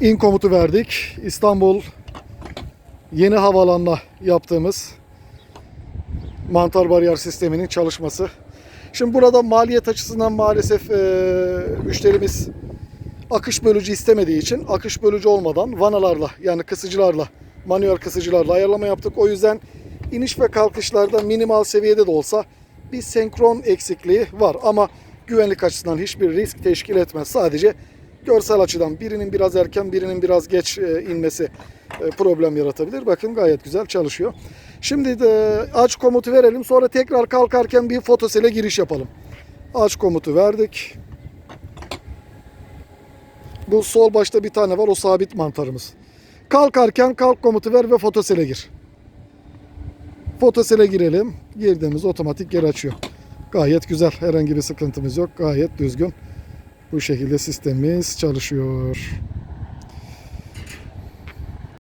in komutu verdik. İstanbul yeni havalanla yaptığımız mantar bariyer sisteminin çalışması. Şimdi burada maliyet açısından maalesef eee, müşterimiz akış bölücü istemediği için akış bölücü olmadan vanalarla yani kısıcılarla manuel kısıcılarla ayarlama yaptık. O yüzden iniş ve kalkışlarda minimal seviyede de olsa bir senkron eksikliği var ama güvenlik açısından hiçbir risk teşkil etmez. Sadece görsel açıdan birinin biraz erken birinin biraz geç e, inmesi e, problem yaratabilir. Bakın gayet güzel çalışıyor. Şimdi de aç komutu verelim sonra tekrar kalkarken bir fotosele giriş yapalım. Aç komutu verdik. Bu sol başta bir tane var o sabit mantarımız. Kalkarken kalk komutu ver ve fotosele gir. Fotosele girelim. Girdiğimiz otomatik geri açıyor. Gayet güzel. Herhangi bir sıkıntımız yok. Gayet düzgün. Bu şekilde sistemimiz çalışıyor.